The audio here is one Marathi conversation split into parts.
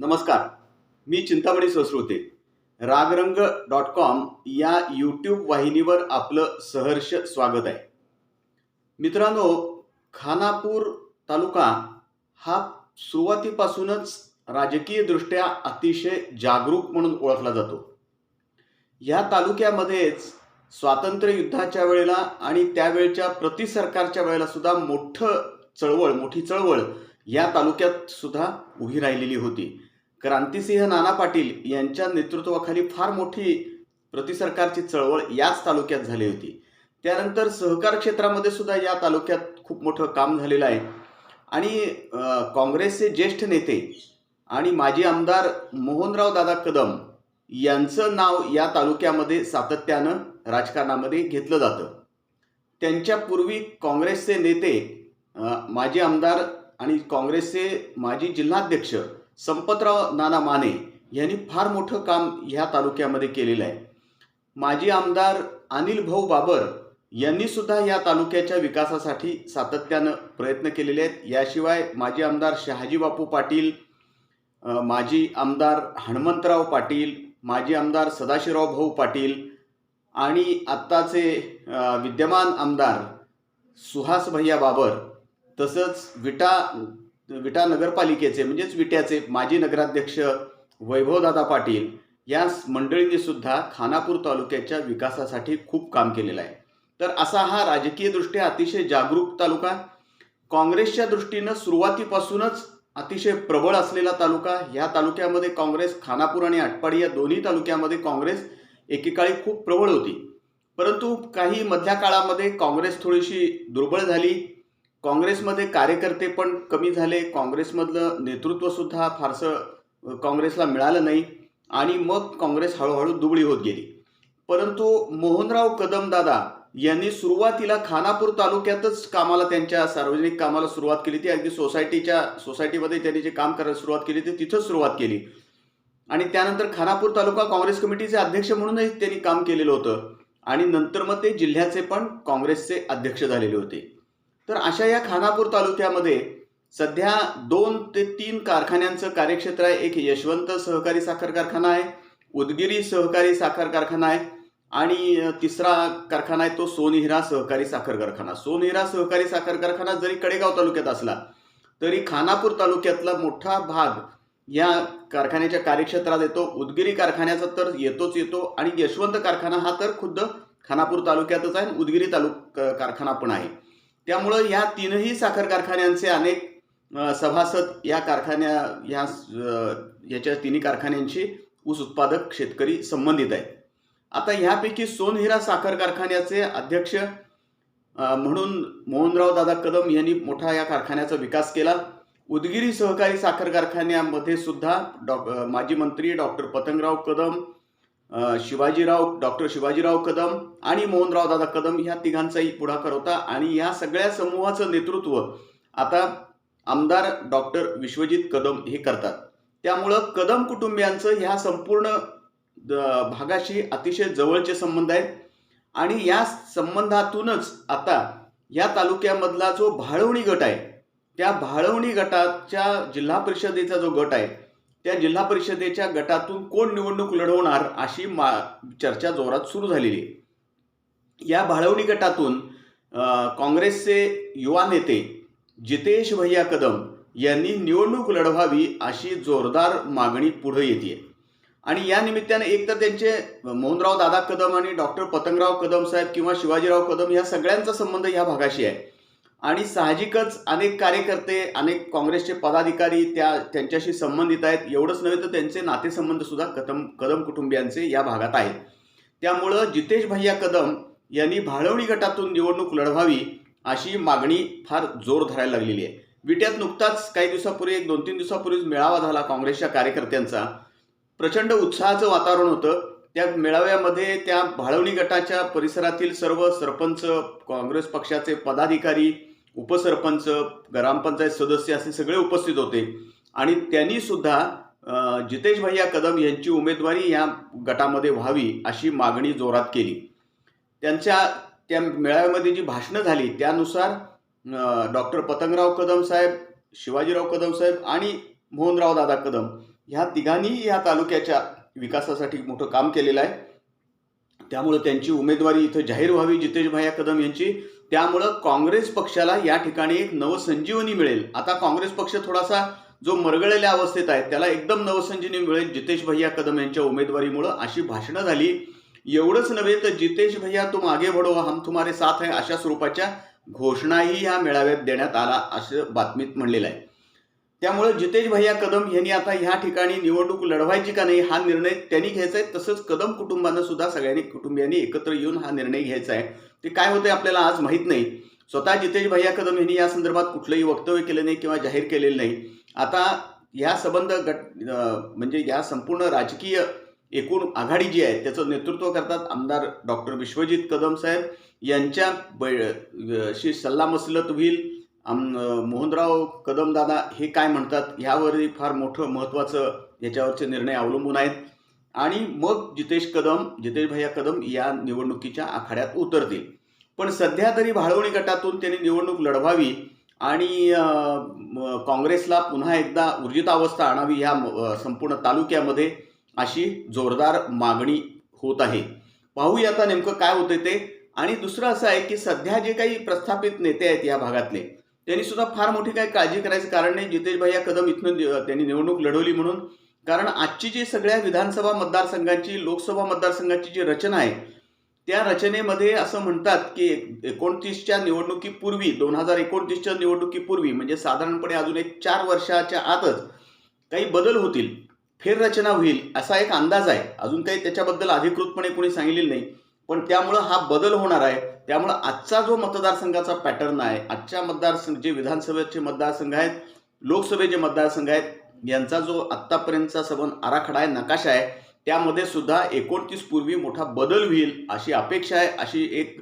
नमस्कार मी चिंतामणी ससृते रागरंग डॉट कॉम या यूट्यूब वाहिनीवर आपलं सहर्ष स्वागत आहे. मित्रांनो खानापूर तालुका हा सुरुवातीपासूनच राजकीयदृष्ट्या अतिशय जागरूक म्हणून ओळखला जातो. या तालुक्यामध्येच स्वातंत्र्य युद्धाच्या वेळेला आणि त्यावेळच्या प्रति सरकारच्या वेळेला सुद्धा मोठं चळवळ मोठी चळवळ या तालुक्यात सुद्धा उभी राहिलेली होती. क्रांतिसिंह नाना पाटील यांच्या नेतृत्वाखाली फार मोठी प्रतिसरकारची चळवळ याच तालुक्यात झाली होती. त्यानंतर सहकार क्षेत्रामध्ये सुद्धा या तालुक्यात खूप मोठं काम झालेलं आहे. आणि काँग्रेसचे ज्येष्ठ नेते आणि माजी आमदार मोहनराव दादा कदम यांचं नाव या तालुक्यामध्ये सातत्यानं राजकारणामध्ये घेतलं जातं. त्यांच्यापूर्वी काँग्रेसचे नेते माजी आमदार आणि काँग्रेसचे माजी जिल्हाध्यक्ष संपतराव नाना माने यांनी फार मोठं काम ह्या तालुक्यामध्ये केलेलं आहे. माजी आमदार अनिल भाऊ बाबर यांनी सुद्धा या तालुक्याच्या विकासासाठी सातत्यानं प्रयत्न केलेले आहेत. याशिवाय माजी आमदार शहाजी बापू पाटील माजी आमदार हनुमंतराव पाटील माजी आमदार सदाशिवराव भाऊ पाटील आणि आत्ताचे विद्यमान आमदार सुहास भैया बाबर तसंच विटा विटा नगरपालिकेचे म्हणजेच विट्याचे माजी नगराध्यक्ष वैभवदादा पाटील या मंडळींनी सुद्धा खानापूर तालुक्याच्या विकासासाठी खूप काम केलेलं आहे. तर असा हा राजकीयदृष्ट्या अतिशय जागरूक तालुका काँग्रेसच्या दृष्टीनं सुरुवातीपासूनच अतिशय प्रबळ असलेला तालुका ह्या तालुक्यामध्ये काँग्रेस खानापूर आणि आटपाडी या दोन्ही तालुक्यामध्ये काँग्रेस एकेकाळी खूप प्रबळ होती. परंतु काही मधल्या काळामध्ये काँग्रेस थोडीशी दुर्बळ झाली काँग्रेसमध्ये कार्यकर्ते पण कमी झाले काँग्रेसमधलं नेतृत्व सुद्धा फारसं काँग्रेसला मिळालं नाही आणि मग काँग्रेस हळूहळू दुबळी होत गेली. परंतु मोहनराव कदम दादा यांनी सुरुवातीला खानापूर तालुक्यातच कामाला त्यांच्या सार्वजनिक कामाला सुरुवात केली ती. अगदी सोसायटीच्या सोसायटीमध्ये त्यांनी जे काम करायला सुरुवात केली ती तिथंच सुरुवात केली. आणि त्यानंतर खानापूर तालुका काँग्रेस कमिटीचे अध्यक्ष म्हणूनही त्यांनी काम केलेलं होतं. आणि नंतर मग ते जिल्ह्याचे पण काँग्रेसचे अध्यक्ष झालेले होते. तर अशा या खानापूर तालुक्यामध्ये सध्या दोन ते तीन कारखान्यांचं कार्यक्षेत्र आहे. एक यशवंत सहकारी साखर कारखाना आहे उदगिरी सहकारी साखर कारखाना आहे आणि तिसरा कारखाना आहे तो सोनहिरा सहकारी साखर कारखाना. सोनहिरा सहकारी साखर कारखाना जरी कडेगाव तालुक्यात असला तरी खानापूर तालुक्यातला मोठा भाग या कारखान्याच्या कार्यक्षेत्रात येतो. उदगिरी कारखान्याचा तर येतोच येतो आणि यशवंत कारखाना हा तर खुद्द खानापूर तालुक्यातच आहे आणि उदगिरी तालुक कारखाना पण आहे. त्यामुळं या तीनही साखर कारखान्यांचे अनेक सभासद या कारखान्या या याच्या तिन्ही कारखान्यांशी ऊस उत्पादक शेतकरी संबंधित आहेत. आता ह्यापैकी सोनहिरा साखर कारखान्याचे अध्यक्ष म्हणून मोहनराव दादा कदम यांनी मोठा या कारखान्याचा विकास केला. उदगिरी सहकारी साखर कारखान्यामध्ये सुद्धा डॉ माजी मंत्री डॉक्टर पतंगराव कदम शिवाजीराव डॉक्टर शिवाजीराव कदम आणि मोहनराव दादा कदम ह्या तिघांचाही पुढाकार होता. आणि या सगळ्या समूहाचं नेतृत्व आता आमदार डॉक्टर विश्वजित कदम हे करतात. त्यामुळं कदम कुटुंबियांचं ह्या संपूर्ण द- भागाशी अतिशय जवळचे संबंध आहेत. आणि या संबंधातूनच आता या तालुक्यामधला जो भाळवणी गट आहे त्या भाळवणी गटाच्या जिल्हा परिषदेचा जो गट आहे त्या जिल्हा परिषदेच्या गटातून कोण निवडणूक लढवणार अशी मा चर्चा जोरात सुरू झालेली आहे. या भाळवणी गटातून काँग्रेसचे युवा नेते जितेश भैया कदम यांनी निवडणूक लढवावी अशी जोरदार मागणी पुढे येते आणि या निमित्ताने एक तर त्यांचे मोहनराव दादा कदम आणि डॉक्टर पतंगराव कदम साहेब किंवा शिवाजीराव कदम या सगळ्यांचा संबंध या भागाशी आहे. आणि साहजिकच अनेक कार्यकर्ते अनेक काँग्रेसचे पदाधिकारी त्या त्यांच्याशी संबंधित आहेत. एवढंच नव्हे तर त्यांचे नातेसंबंध सुद्धा कदम कदम कुटुंबियांचे या भागात आहेत. त्यामुळं जितेश भैया कदम यांनी भाळवणी गटातून निवडणूक लढवावी अशी मागणी फार जोर धरायला लागलेली आहे. विट्यात नुकताच काही दिवसापूर्वी एक दोन तीन दिवसापूर्वीच मेळावा झाला काँग्रेसच्या कार्यकर्त्यांचा. प्रचंड उत्साहाचं वातावरण होतं. त्या मेळाव्यामध्ये त्या भाळवणी गटाच्या परिसरातील सर्व सरपंच काँग्रेस पक्षाचे पदाधिकारी उपसरपंच ग्रामपंचायत सदस्य असे सगळे उपस्थित होते. आणि त्यांनी सुद्धा जितेश भैया कदम यांची उमेदवारी या गटामध्ये व्हावी अशी मागणी जोरात केली. त्यांच्या त्या मेळाव्यामध्ये जी भाषणं झाली त्यानुसार डॉक्टर पतंगराव कदम साहेब शिवाजीराव कदम साहेब आणि मोहनराव दादा कदम ह्या तिघांनी या तालुक्याच्या विकासासाठी मोठं काम केलेलं आहे. त्यामुळे त्यांची उमेदवारी इथं जाहीर व्हावी जितेश भैया कदम यांची. त्यामुळं काँग्रेस पक्षाला या ठिकाणी एक नवसंजीवनी मिळेल. आता काँग्रेस पक्ष थोडासा जो मरगळलेल्या अवस्थेत आहे त्याला एकदम नवसंजीवनी मिळेल. जितेश भैया कदम यांच्या उमेदवारीमुळं अशी भाषणं झाली. एवढंच नव्हे तर जितेश भैया तुम आगे बढो हम तुम्हारे साथ आहे अशा स्वरूपाच्या घोषणाही या मेळाव्यात देण्यात आला असं बातमीत म्हणलेलं आहे. त्यामुळे जितेश भैया कदम यांनी आता ह्या ठिकाणी निवडणूक लढवायची का नाही हा निर्णय त्यांनी घ्यायचा आहे. तसंच कदम कुटुंबानं सुद्धा सगळ्यांनी कुटुंबियांनी एकत्र येऊन हा निर्णय घ्यायचा आहे. ते काय होते आपल्याला आज माहीत नाही. स्वतः जितेश भैया कदम यांनी या संदर्भात कुठलंही वक्तव्य केलं नाही किंवा जाहीर केलेलं नाही. आता ह्या संबंध गट म्हणजे या संपूर्ण राजकीय एकूण आघाडी जी आहे त्याचं नेतृत्व करतात आमदार डॉक्टर विश्वजित कदम साहेब. यांच्या बै- शी सल्लामसलत होईल. आम मोहनराव कदम दादा हे काय म्हणतात ह्यावरही फार मोठं महत्त्वाचं याच्यावरचे निर्णय अवलंबून आहेत. आणि मग जितेश कदम जितेश भैया कदम या निवडणुकीच्या आखाड्यात उतरतील. पण सध्या तरी भाळवणी गटातून त्यांनी निवडणूक लढवावी आणि काँग्रेसला पुन्हा एकदा ऊर्जितावस्था आणावी या संपूर्ण तालुक्यामध्ये अशी जोरदार मागणी होत आहे. पाहूया आता नेमकं काय होतं ते. आणि दुसरं असं आहे की सध्या जे काही प्रस्थापित नेते आहेत या भागातले त्यांनी सुद्धा फार मोठी काही काळजी करायचं कारण नाही. जितेश भैया कदम इथनं त्यांनी निवडणूक लढवली म्हणून कारण आजची जी सगळ्या विधानसभा मतदारसंघाची लोकसभा मतदारसंघाची जी रचना आहे त्या रचनेमध्ये असं म्हणतात की एकोणतीसच्या निवडणुकीपूर्वी दोन हजार एकोणतीसच्या निवडणुकीपूर्वी म्हणजे साधारणपणे अजून एक चार वर्षाच्या आतच काही बदल होतील फेररचना होईल असा एक अंदाज आहे. अजून काही त्याच्याबद्दल अधिकृतपणे कोणी सांगितलेलं नाही. पण त्यामुळं हा बदल होणार आहे. त्यामुळं आजचा जो मतदारसंघाचा पॅटर्न आहे आजच्या मतदारसंघ जे विधानसभेचे मतदारसंघ आहेत लोकसभेचे मतदारसंघ आहेत यांचा जो आत्तापर्यंतचा सबंध आराखडा आहे नकाशा आहे त्यामध्ये सुद्धा एकोणतीस पूर्वी मोठा बदल होईल अशी अपेक्षा आहे अशी एक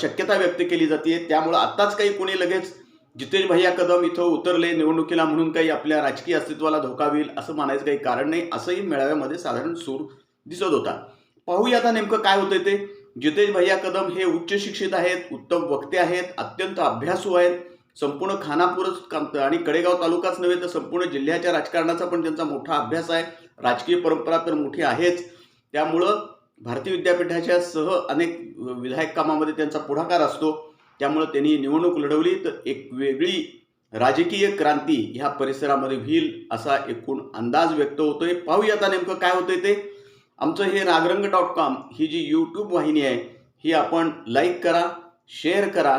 शक्यता व्यक्त केली जाते त्यामुळं आत्ताच काही कोणी लगेच जितेश भैया कदम इथं उतरले निवडणुकीला म्हणून काही आपल्या राजकीय अस्तित्वाला धोका होईल असं म्हणायचं काही कारण नाही असंही मेळाव्यामध्ये साधारण सूर दिसत होता. पाहूया आता नेमकं काय होतंय ते. जितेश भैया कदम हे उच्च शिक्षित आहेत उत्तम वक्ते आहेत अत्यंत अभ्यासू आहेत. संपूर्ण खानापूरच कामतं आणि कडेगाव तालुकाच नव्हे तर संपूर्ण जिल्ह्याच्या राजकारणाचा पण त्यांचा मोठा अभ्यास आहे. राजकीय परंपरा तर मोठी आहेच. त्यामुळं भारतीय विद्यापीठाच्या सह अनेक विधायक कामामध्ये त्यांचा पुढाकार असतो. त्यामुळं त्यांनी निवडणूक लढवली तर एक वेगळी राजकीय क्रांती ह्या परिसरामध्ये होईल असा एकूण अंदाज व्यक्त होतोय. पाहूया आता नेमकं काय होतंय ते. आमचं हे नागरंग डॉट कॉम ही जी यूट्यूब वाहिनी आहे ही आपण लाईक करा शेअर करा